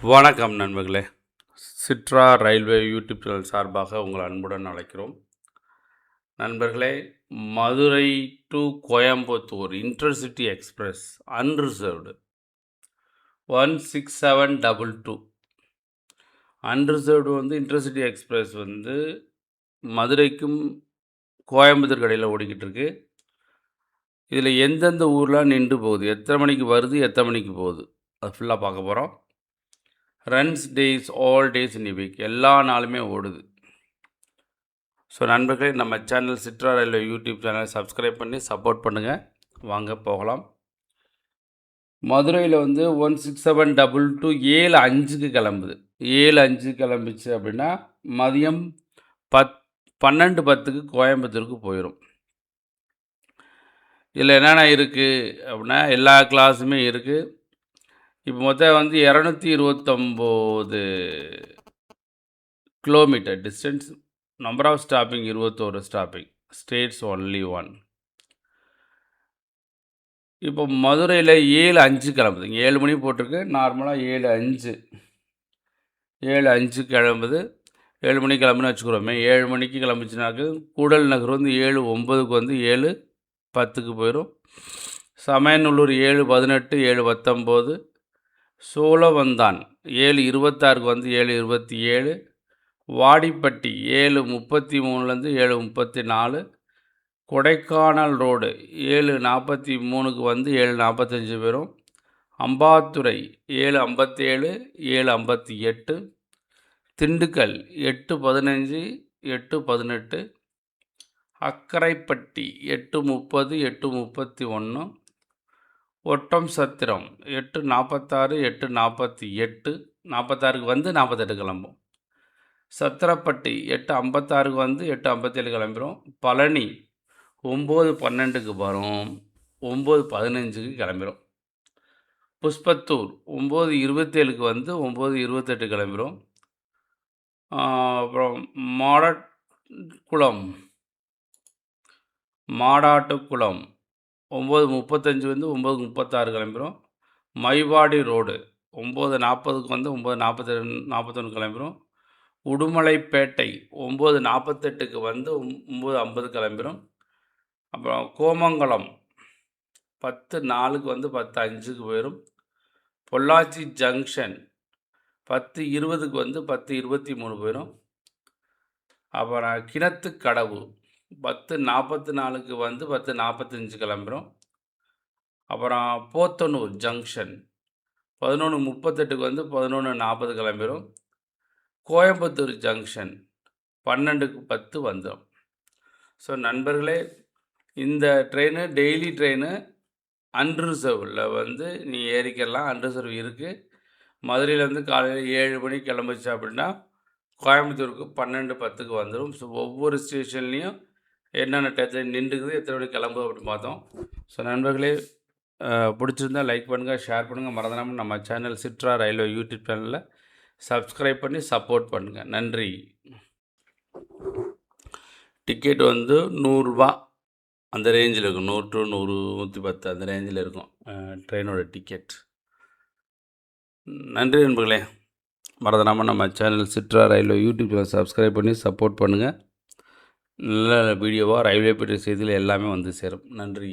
வணக்கம் நண்பர்களே. சிட்ரா railway YouTube channel சார்பாக உங்கள் அன்புடன் அழைக்கிறோம். நண்பர்களே Madurai to Coimbatore intercity express unreserved one six seven double two. Unreserved வந்து இன்டர்சிட்டி எக்ஸ்பிரஸ் வந்து மதுரைக்கும் கோயம்புத்தூர் கடையில் ஓடிக்கிட்டு இருக்கு. இதில் எந்தெந்த ஊர்லாம் நின்று போகுது? எத்தனை மணிக்கு வருது? எத்தனை மணிக்கு போகுது? அது ஃபுல்லாக பார்க்க போகிறோம். Runs days all days in week எல்லா நாளுமே ஓடுது. ஸோ நண்பர்களே நம்ம சேனல் சிட்ரா ரயில்வே யூடியூப் சேனலை சப்ஸ்கிரைப் பண்ணி சப்போர்ட் பண்ணுங்கள் வாங்க போகலாம். மதுரையில் வந்து one six seven double two ஏழு அஞ்சுக்கு கிளம்புது. ஏழு அஞ்சு கிளம்பிச்சு அப்படின்னா மதியம் பத் பன்னெண்டு பத்துக்கு கோயம்புத்தூருக்கு போயிடும் இதில் என்னென்ன இருக்குது அப்படின்னா எல்லா கிளாஸுமே இருக்குது இப்போ மொத்தம் வந்து இரநூத்தி இருபத்தொம்போது kilometre distance number of stopping இருபத்தோரு ஸ்டாப்பிங் ஸ்டேட்ஸ் ஒன்லி ஒன் இப்போ மதுரையில் ஏழு அஞ்சு கிளம்புது ஏழு மணி போட்டிருக்கு. நார்மலாக ஏழு அஞ்சு. ஏழு அஞ்சு கிளம்புது. ஏழு மணி கிளம்புன்னு வச்சுக்கிறோமே. ஏழு மணிக்கு கிளம்பிச்சுனாக்கு கூடல் நகர் வந்து ஏழு ஒம்பதுக்கு வந்து ஏழு பத்துக்கு போயிடும் சமயநல்லூர் ஏழு பதினெட்டு ஏழு பத்தொம்போது சோழவந்தான். ஏழு இருபத்தாறுக்கு வந்து ஏழு இருபத்தி ஏழு வாடிப்பட்டி ஏழு முப்பத்தி மூணுலேருந்து ஏழு முப்பத்தி நாலு கொடைக்கானல் ரோடு ஏழு நாற்பத்தி மூணுக்கு வந்து ஏழு நாற்பத்தஞ்சு பேரும் அம்பாத்துறை ஏழு ஐம்பத்தேழு ஏழு ஐம்பத்தி எட்டு திண்டுக்கல் எட்டு பதினஞ்சு எட்டு பதினெட்டு. அக்கரைப்பட்டி எட்டு முப்பது எட்டு முப்பத்தி ஒன்று. ஒட்டம் சத்திரம். எட்டு நாற்பத்தாறு எட்டு நாற்பத்தி எட்டு. நாற்பத்தாறுக்கு வந்து நாற்பத்தெட்டு கிளம்பும். சத்திரப்பட்டி எட்டு ஐம்பத்தாறுக்கு வந்து எட்டு ஐம்பத்தேழு கிளம்பிடும் பழனி ஒம்பது பன்னெண்டுக்கு வரும். ஒம்பது பதினஞ்சுக்கு கிளம்பிடும் புஷ்பத்தூர் ஒம்பது இருபத்தேழுக்கு வந்து ஒம்பது இருபத்தெட்டு கிளம்பிடும் அப்புறம் மாடக்குளம் மாடாட்டுக்குளம் ஒம்பது முப்பத்தஞ்சு வந்து ஒம்பது முப்பத்தாறு கிளம்பிடும் மைவாடி ரோடு ஒம்பது நாற்பதுக்கு வந்து ஒம்பது நாற்பத்தி ரெண்டு நாற்பத்தொன்று கிளம்பிடும் உடுமலைப்பேட்டை ஒம்பது நாற்பத்தெட்டுக்கு வந்து ஒம்பது ஐம்பது கிளம்பிடும் அப்புறம் கோமங்கலம் பத்து நாலுக்கு வந்து பத்து அஞ்சுக்கு போயிடும் பொள்ளாச்சி ஜங்ஷன் பத்து இருபதுக்கு வந்து பத்து இருபத்தி மூணு போயிடும் அப்புறம் கிணத்து கடவு பத்து நாற்பத்தி நாலுக்கு வந்து பத்து நாற்பத்தஞ்சு கிளம்புறோம். அப்புறம் போத்தனூர் ஜங்ஷன் பதினொன்று முப்பத்தெட்டுக்கு வந்து பதினொன்று நாற்பது கிளம்பிடும் கோயம்புத்தூர் ஜங்ஷன் பன்னெண்டுக்கு பத்து வந்துடும் ஸோ நண்பர்களே இந்த ட்ரெயின் டெய்லி ட்ரெயின் அன்ரிசர்வில் வந்து நீ ஏறிக்கலாம். அன்ரிசர்வ் இருக்குது மதுரையிலேருந்து காலையில் ஏழு மணிக்கு கிளம்பிச்சு அப்படின்னா கோயம்புத்தூருக்கு பன்னெண்டு பத்துக்கு வந்துடும் ஸோ ஒவ்வொரு ஸ்டேஷன்லேயும் என்னென்ன டயத்தில் நின்றுக்குது எத்தனை மணிக்கு கிளம்புது அப்படின்னு பார்த்தோம். ஸோ நண்பர்களே பிடிச்சிருந்தால் லைக் பண்ணுங்கள் ஷேர் பண்ணுங்கள் மறந்துடாமல் நம்ம சேனல் சிட்ரா ரயில்வே யூடியூப் சேனலில் சப்ஸ்கிரைப் பண்ணி சப்போர்ட் பண்ணுங்கள் நன்றி. டிக்கெட் வந்து நூறுரூவா அந்த ரேஞ்சில் இருக்கும். நூறு டு நூறு நூற்றி பத்து அந்த ரேஞ்சில் இருக்கும். ட்ரெயினோட டிக்கெட் நன்றி நண்பர்களே. மறந்துடாமல் நம்ம channel Sitra railway YouTube channel subscribe பண்ணி சப்போர்ட் பண்ணுங்கள் நல்ல வீடியோவாக ரயில்வே பற்றிய செய்தியில் எல்லாமே வந்து சேரும். நன்றி.